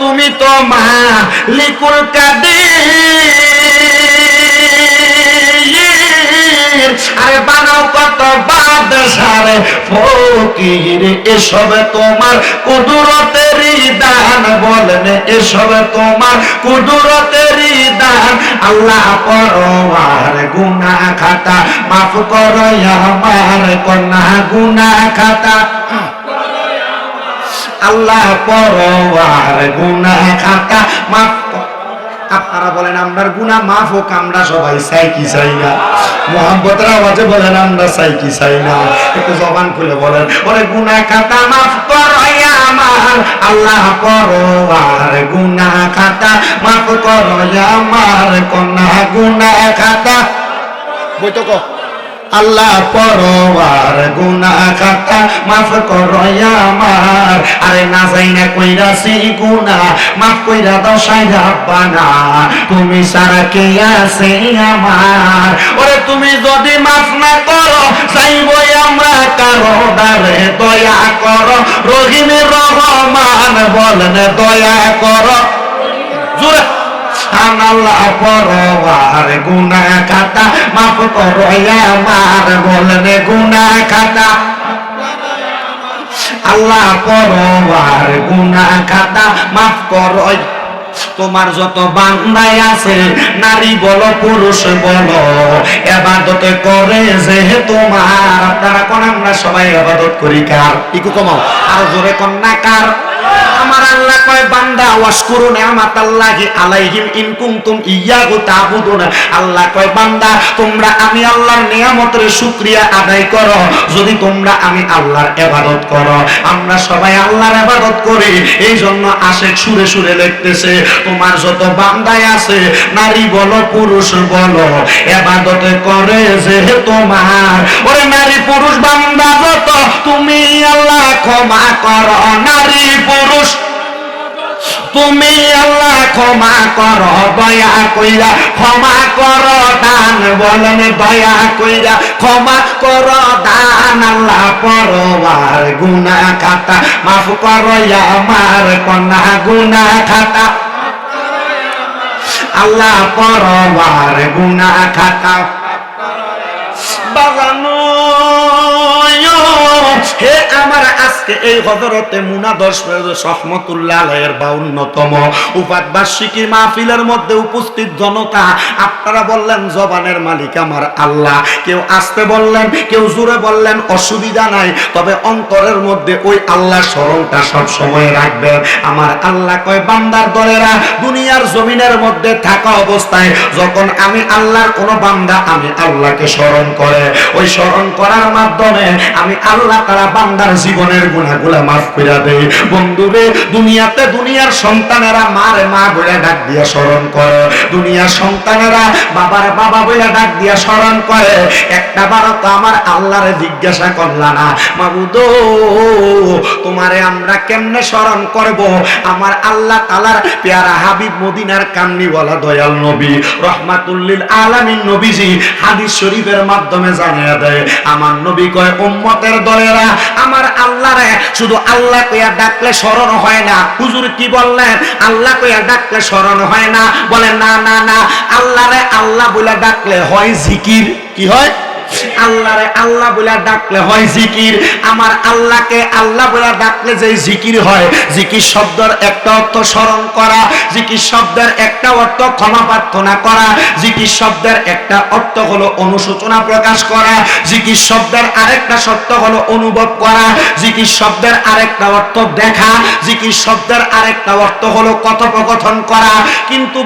তুমি তো মা লিকুল কাদের। আরে বানাও কত বাদশারে ফকির, এসব তোমার কুদরতেরই দান বলেন, এসব তোমার কুদরতেরই দান। আল্লাহ পরওয়ার গুনা খাতা, মাফ করো আমার কন্যা গুনা খাতা। আল্লাহ পরওয়ার আপনারা বলেন, আমরা গুনা মাফ হোক, আমরা সবাই চাই কি চাই না? মোহাম্মতের আওয়াজে বলেন, আমরা চাই কি চাই না? একটু জবান খুলে বলেন, ওরে গুনা খাতা মাফ করো আমার আল্লাহ পরওয়ার গুনা খাতা মাফ করো আমার, কন্যা গুনা খাতা বই তো কো আল্লাহ পরওয়ার গুনা খাতা মাফ করো আমার। আরে না যাই না কইরা সি গুনা মাফ কইরা দাও সাইরা বানা তুমি সারা কে আছে আমার? ওরে তুমি যদি মাফ না করো, চাইবই আমরা কারও দারে দয়া করো। রহিম রহমান বলেন দয়া করো। জোরে গুনা খাতা মাফ করো আমার খাতা আল্লাহ গুনা খাতা মাফ করো। তোমার যত বান্দাই আছে, নারী বলো, পুরুষ বলো, এবাদত করে যে তোমার। আপনারা কোন আমরা সবাই এবাদত করি কার? ইকু কমাও। আর জোরে কন্যা কার? আমার আল্লাহ কয় ওয়াশকুরু নিয়ামাতাল্লাহি আলাইহিম ইন কুনতুম ইয়াহু তাবুদুন আল্লাহ কয়, বান্দা, তোমরা আমি আল্লাহর নিয়ামতের শুকরিয়া আদায় করো। যদি তোমরা আমি আল্লাহর ইবাদত করো। আমরা সবাই আল্লাহর ইবাদত করি। এই জন্য আশেক সুরে সুরে লিখতেছে, তোমার যত বান্দায় আছে, নারী বলো, পুরুষ বলো, ইবাদত করে যে তোমার। ওরে নারী, পুরুষ, বান্দা, যত তুমি আল্লাহ ক্ষমা করো, নারী, পুরুষ তুমি আল্লাহ ক্ষমা কর, দয়া কইরা। ক্ষমা কর, দান বলেন, দয়া কইরা। ক্ষমা কর, দান আল্লাহ পরবার গুনা খাতা। মাফ কর আমার কন্যা গুনা খাতা। আল্লাহ পরবার গুনা খাতা। বাগানো হে আমার আজকে এই হজরতে মুনা দশ সহমতুল্লাহ আলাইয়ের বাউন্নতম উপাত বার্ষিকী মাহফিলের মধ্যে উপস্থিত জনতা, আপনারা বললেন, জবানের মালিক আমার আল্লাহ। কেউ আসতে বললেন, কেউ জোরে বললেন, অসুবিধা নাই। তবে অন্তরের মধ্যে ওই আল্লাহ স্মরণটা সব সময় রাখবেন। আমার আল্লাহ কয়, বান্দার দলেরা, দুনিয়ার জমিনের মধ্যে থাকা অবস্থায় যখন আমি আল্লাহর কোনো বান্দা, আমি আল্লাহকে স্মরণ করে। ওই স্মরণ করার মাধ্যমে আমি আল্লাহ তারা বান্দার জীবনের গুণাগুলা মাফ করে দেয় বন্ধুরে দুনিয়াতে দুনিয়ার সন্তানেরা মারে মা বলে ডাক দিয়া স্মরণ করে। দুনিয়ার সন্তানেরা বাবার বাবা বলে ডাক দিয়া স্মরণ করে। একটা বারো তো আমার আল্লাহরে জিজ্ঞাসা করলা না মাবুদ তোমারে আমরা কেমনে স্মরণ করব? আমার আল্লাহ তালার পেয়ারা হাবিব মদিনার কান্নিওয়ালা দয়াল নবী, রহমাতুল্লিল আলামিন নবীজি হাদিস শরীফের মাধ্যমে জানিয়ে দেয়, আমার নবী কয়, উম্মতের দলেরা আমার আল্লাহরে শুধু আল্লাহ কইয়া ডাকলে স্মরণ হয় না। হুজুর কি বললেন? আল্লাহ কইয়া ডাকলে স্মরণ হয় না। বলে, না না না আল্লাহরে আল্লাহ বলে ডাকলে হয় জিকির। কি হয়? আল্লাহরে আল্লাহ বলে ডাকলে হয় জিকির। আমার আল্লাহকে আল্লাহ বলে ডাকলে যে জিকির হয়, জিকির শব্দের একটা অর্থ স্মরণ করা, জিকির শব্দের একটা অর্থ ক্ষমা প্রার্থনা করা, জিকির শব্দের একটা অর্থ হলো অনুশোচনা প্রকাশ করা, জিকির শব্দের আরেকটা শব্দ হলো অনুভব করা, জিকির শব্দের আরেকটা অর্থ দেখা, জিকির শব্দের আরেকটা অর্থ হলো কথোপকথন করা, কিন্তু